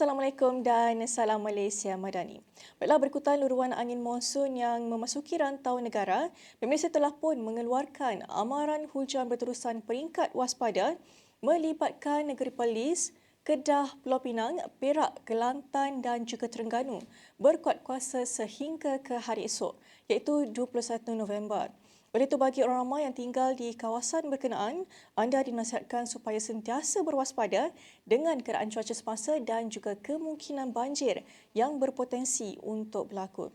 Assalamualaikum dan salam Malaysia Madani. Baiklah berikutan luruan angin monsun yang memasuki rantau negara, pemirsa telah pun mengeluarkan amaran hujan berterusan peringkat waspada melibatkan negeri Perlis, Kedah, Pulau Pinang, Perak, Kelantan dan juga Terengganu berkuat kuasa sehingga ke hari esok iaitu 21 November. Oleh itu, bagi orang ramai yang tinggal di kawasan berkenaan, anda dinasihatkan supaya sentiasa berwaspada dengan keadaan cuaca semasa dan juga kemungkinan banjir yang berpotensi untuk berlaku.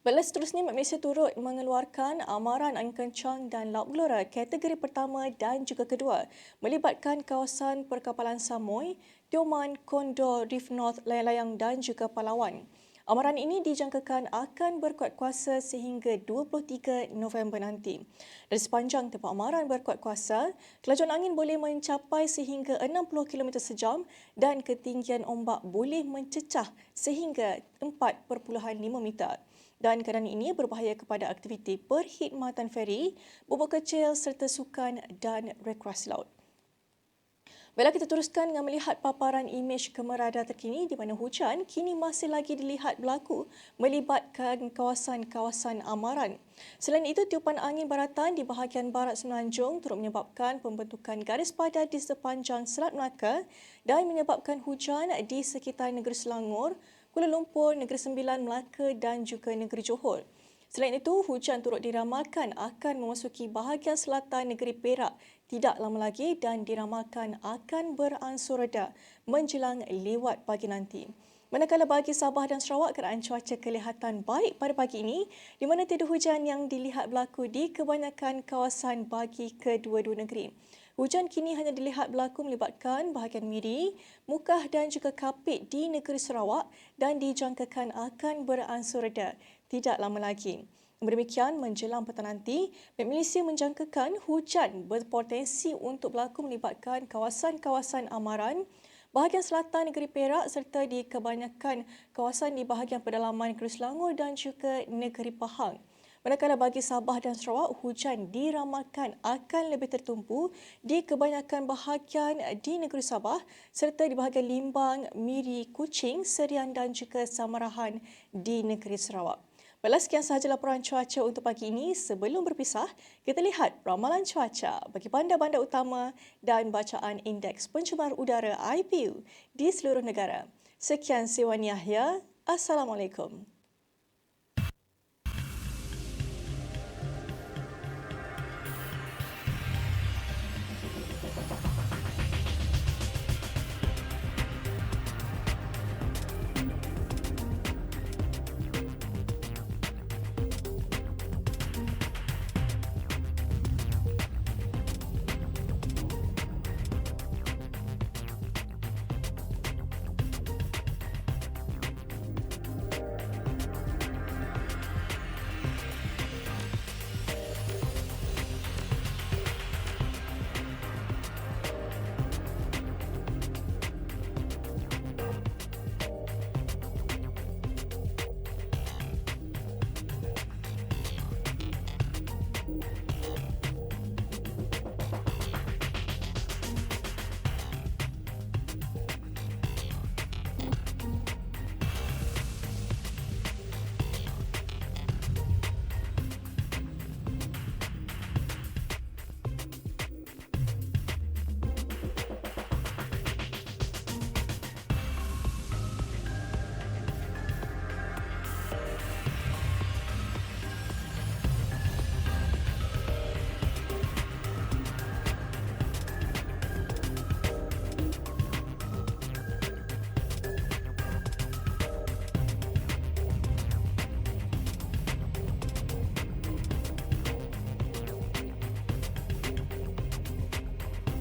Baiklah seterusnya, Mak Malaysia turut mengeluarkan amaran angin kencang dan laut gelora kategori pertama dan juga kedua melibatkan kawasan perkapalan Samoy, Tioman, Kondor, Reef North, Layang-Layang dan juga Palawan. Amaran ini dijangkakan akan berkuat kuasa sehingga 23 November nanti. Dari sepanjang tempat amaran berkuat kuasa, kelajuan angin boleh mencapai sehingga 60 km sejam dan ketinggian ombak boleh mencecah sehingga 4.5 meter. Dan keadaan ini berbahaya kepada aktiviti perkhidmatan feri, bubuk kecil serta sukan dan rekreasi laut. Baiklah kita teruskan dengan melihat paparan imej kemerada terkini di mana hujan kini masih lagi dilihat berlaku melibatkan kawasan-kawasan amaran. Selain itu, tiupan angin baratan di bahagian barat Semenanjung turut menyebabkan pembentukan garis padat di sepanjang Selat Melaka dan menyebabkan hujan di sekitar negeri Selangor, Kuala Lumpur, Negeri Sembilan, Melaka dan juga Negeri Johor. Selain itu, hujan turut diramalkan akan memasuki bahagian selatan negeri Perak tidak lama lagi dan diramalkan akan beransur reda menjelang lewat pagi nanti. Manakala bagi Sabah dan Sarawak, keadaan cuaca kelihatan baik pada pagi ini di mana tiada hujan yang dilihat berlaku di kebanyakan kawasan bagi kedua-dua negeri. Hujan kini hanya dilihat berlaku melibatkan bahagian Miri, Mukah dan juga Kapit di negeri Sarawak dan dijangkakan akan beransur reda tidak lama lagi. Demikian menjelang petang nanti, Malaysia menjangkakan hujan berpotensi untuk berlaku melibatkan kawasan-kawasan amaran, bahagian selatan negeri Perak serta di kebanyakan kawasan di bahagian pedalaman negeri Selangor dan juga negeri Pahang. Manakala bagi Sabah dan Sarawak, hujan diramalkan akan lebih tertumpu di kebanyakan bahagian di negeri Sabah serta di bahagian Limbang, Miri, Kuching, Serian dan juga Samarahan di negeri Sarawak. Baiklah, sekian sahaja laporan cuaca untuk pagi ini. Sebelum berpisah, kita lihat ramalan cuaca bagi bandar-bandar utama dan bacaan Indeks Pencemar Udara IPU di seluruh negara. Sekian Sewan Yahya. Assalamualaikum.